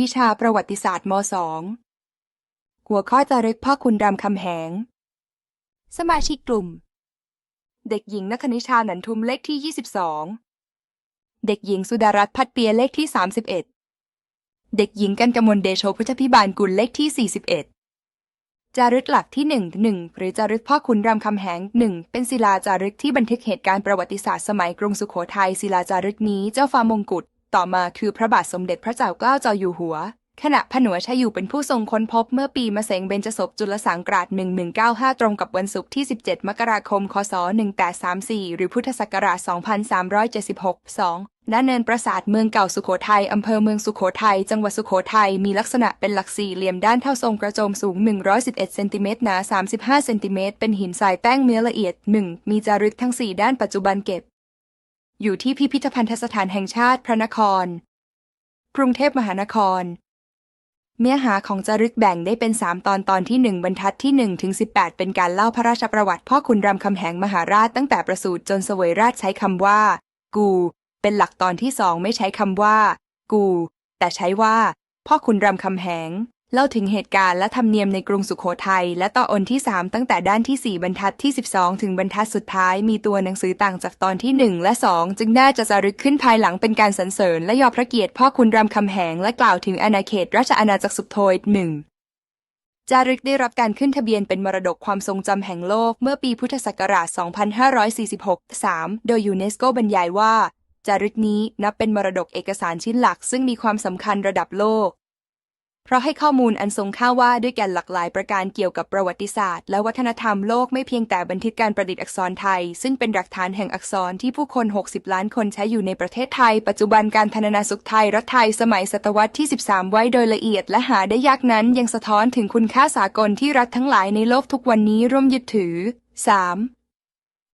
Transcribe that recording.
วิชาประวัติศาสตร์ม .2 หัวข้อจารึกพ่อคุณรามคำแหง สมาชิกกลุ่ม เด็กหญิงนัคณิชาหนันทุมเลขที่ 22 เด็กหญิงสุดารัตน์พัดเปียเลขที่ 31 เด็กหญิงกันกมลเดโชพุทธพิบาลกุลเลขที่ 41 จารึกหลักที่1 1หรือจารึกพ่อขุนรามคำแหง 1 เป็นศิลาจารึกที่บันทึกเหตุการณ์ประวัติศาสตร์สมัยกรุงสุโขทัยศิลาจารึกนี้เจ้าฟ้ามงกุฎ ต่อมาคือพระบาทสมเด็จพระเจ้าเกล้าเจ้าอยู่หัว ขณะผนวชอยู่เป็นผู้ทรงค้นพบเมื่อปีมะเสงเบญจศพจุลสังกราช1195 ตรงกับวันศุกร์ที่ 17 มกราคม คศ 1834 หรือพุทธศักราช 2376 2ณเนินปราสาทเมืองเก่าสุโขทัย อำเภอเมืองสุโขทัย จังหวัดสุโขทัย มีลักษณะเป็นหลักสี่เหลี่ยมด้านเท่าทรงกระโจมสูง 111 เซนติเมตร หนา 35 เซนติเมตร เป็นหินทรายแป้งเนื้อละเอียด 1 มีจารึกทั้ง 4 ด้านปัจจุบันเก็บ อยู่ที่พิพิธภัณฑสถานแห่งชาติพระนคร กรุงเทพมหานคร เนื้อหาของจารึกแบ่งได้เป็น 3 ตอนตอนที่ 1 บรรทัดที่ 1 ถึง 18 เป็นการเล่าพระราชประวัติพ่อขุนรามคำแหงมหาราชตั้งแต่ประสูติจนเสวยราชใช้คำว่า กู เป็นหลักตอนที่2ไม่ใช้คำว่า กู แต่ใช้ว่า พ่อขุนรามคำแหง เล่าถึงเหตุการณ์และธรรมเนียมในกรุงสุขโขทัยและต่ออนที่ 3 ตั้งแต่ด้านที่ 4 บรรทัดที่ 12 ถึงบรรทัดสุดท้าย มีตัวหนังสือต่างจากตอนที่ 1 และ 2 จึงน่าจะจารึกขึ้นภายหลังเป็นการสรรเสริญและยอพระเกียรติพ่อขุนรามคำแหงและกล่าวถึงอาณาเขตราชอาณาจักรสุโขทัยหนึ่งจารึกได้รับการขึ้นทะเบียนเป็นมรดกความทรงจำแห่งโลกเมื่อปีพุทธศักราช 2546 3 โดยยูเนสโกบรรยายว่า จารึกนี้นับเป็นมรดกเอกสารชิ้นหลักซึ่งมีความสำคัญระดับโลก เพราะให้ข้อมูลอันทรงค่าว่าด้วยแก่นหลากหลายประการเกี่ยวกับประวัติศาสตร์ และวัฒนธรรมโลกไม่เพียงแต่บันทึกการประดิษฐ์อักษรไทย ซึ่งเป็นหลักฐานแห่งอักษรที่ผู้คน 60 ล้านคนใช้อยู่ในประเทศไทย ปัจจุบันการธนนาสุขไทย รัฐไทยสมัยศตวรรษที่ 13 ไว้โดยละเอียดและหาได้ยากนั้น ยังสะท้อนถึงคุณค่าสากลที่รัฐทั้งหลายในโลกทุกวันนี้ร่วมยึดถือ 3.